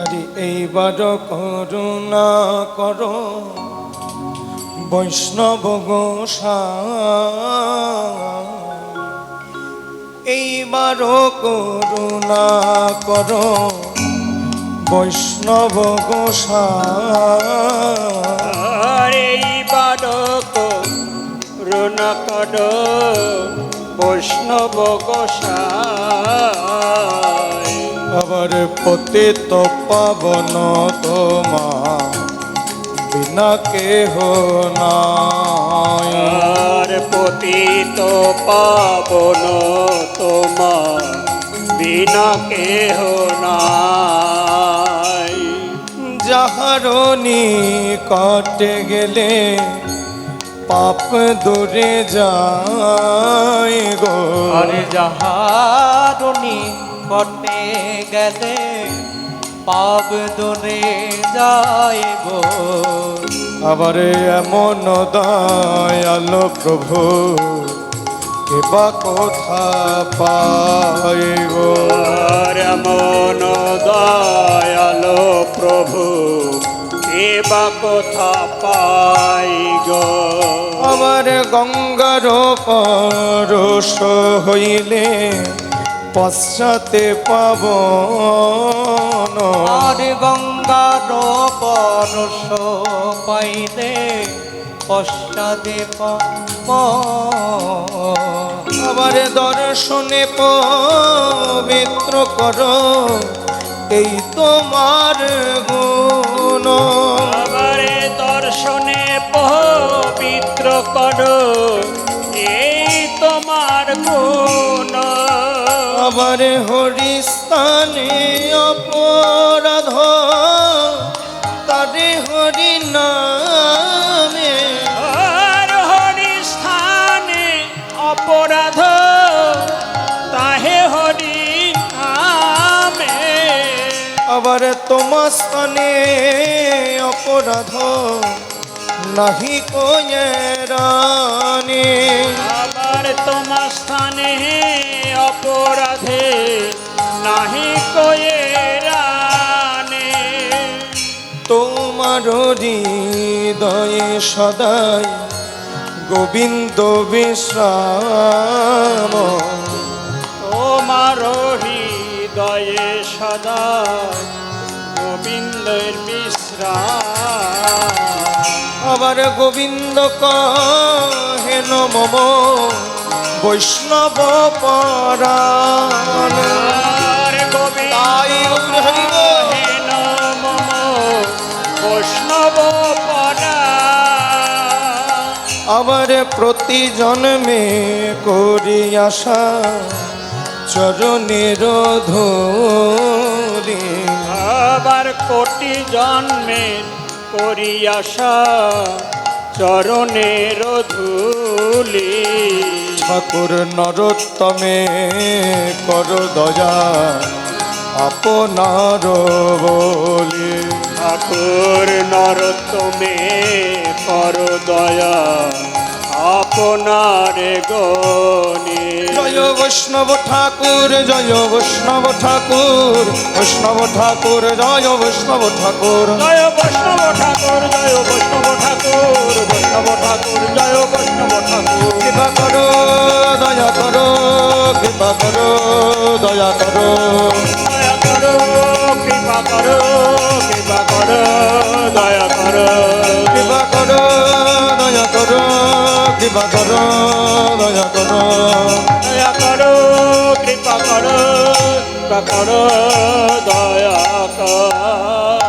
আরে এইবার করুণা কর। বৈষ্ণব এইবার করুণা কর। বৈষ্ণব বাডক রুনা কড বৈষ্ণব গোসাই আবার পতিত পাবন তোমা বিনা কেহ নাই। আর পতিত পাবন তোমার বিনা কেহ নাই। যাহার নিকটে গেলে পাপ দূরে যায় গো। আরে যাহারুনি কটে গেলে পাব দূরে গো। আবার এমন দয়াল প্রভু কেবা কথা পাই গো। আর এমন দয়াল প্রভু কেবা কথা পাই গো। আমার গঙ্গার পরশ হইলে পশ্চাতে পাবন। আর গঙ্গার পরশ পাইলে পশ্চাদে আবার দর্শনে পবিত্র কর এই তোমার গুণ। আবারে দর্শনে পবিত্র কর এই তোমার গুণ। আবার হরিস্থানে অপরাধ তারে হরি নামে আর হরি স্থানে অপরাধ তাহে হরি নামে আবার তোমার স্থানে অপরাধ নাহি কোয়েরানি হৃদয়ে সদাই গোবিন্দ বিশ্রাম। তোমার হৃদয়ে সদা গোবিন্দের বিশ্রাম আবার গোবিন্দ কহেন মম বৈষ্ণব পরাণ। গোবিন্দ আবার প্রতি জন্মে করি আশা চরণের ধরি আবার কোটি জন্মে করি আশা চরণের ধুলি ঠাকুর নরোত্তমে কর দয়া আপনার বলি। ঠাকুর নরতমে কর দয়া আপনার গণে। জয় বৈষ্ণব ঠাকুর জয় বৈষ্ণব ঠাকুর বৈষ্ণব ঠাকুর জয় বৈষ্ণব ঠাকুর। জয় বৈষ্ণব ঠাকুর জয় বৈষ্ণব ঠাকুর বৈষ্ণব ঠাকুর জয় বৈষ্ণব ঠাকুর। কৃপা করো দয়া করো। কৃপা করো দয়া করো কৃপা করো দয়া করো। দয়া করো কৃপা করো কৃপা করো দয়া কর।